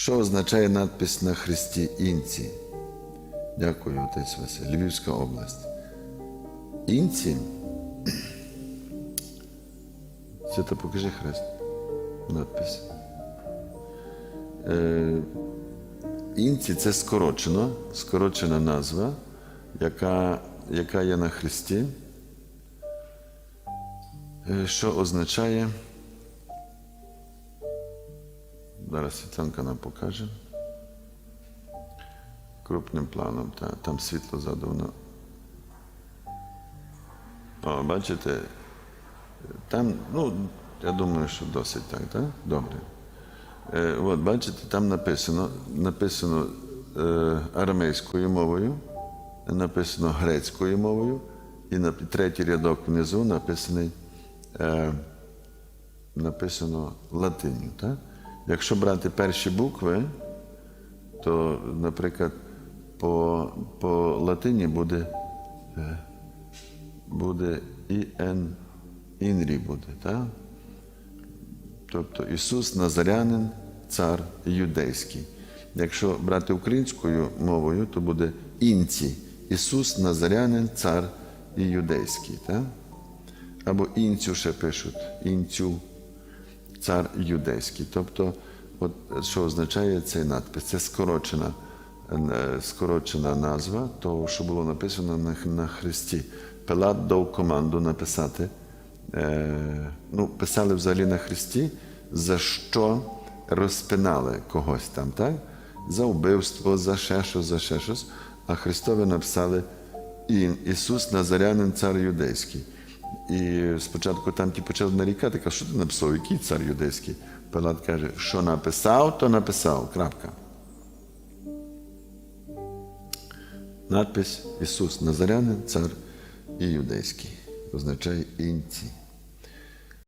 Що означає надпис на хресті інці? Дякую, отець Василь. Львівська область. Інці. Свята, покажи хрест. Надпис. Е, інці це скорочено, скорочена назва, яка, яка є на хресті, е, що означає. Зараз Світланка нам покаже. Крупним планом, та, там світло задавно. О, бачите, там, ну, я думаю, що досить так, так? Добре. Е, от, бачите, там написано, написано е, арамейською мовою, написано грецькою мовою, і на третій рядок внизу написаний, е, написано латиню. Так? Якщо брати перші букви, то, наприклад, по, по латині буде, е, буде ІН, інрі буде, так? Тобто Ісус Назарянин, цар юдейський. Якщо брати українською мовою, то буде інці. Ісус Назарянин, цар і юдейський. Так? Або інцю ще пишуть, інцю, цар юдейський. Тобто, от, що означає цей надпис? Це скорочена, е, скорочена назва того, що було написано на, на Христі. Пилат дав команду написати. Е, ну, писали взагалі на Христі, за що розпинали когось там, так? За вбивство, за ще щось, за ще щось. А Христові написали «Ін- Ісус Назарянин, цар юдейський. І спочатку там ті почали нарікати, каже, що ти написав, який цар юдейський? Пилат каже, що написав, то написав. Крапка. Надпись Ісус Назарянин, цар і юдейський. Означає інці.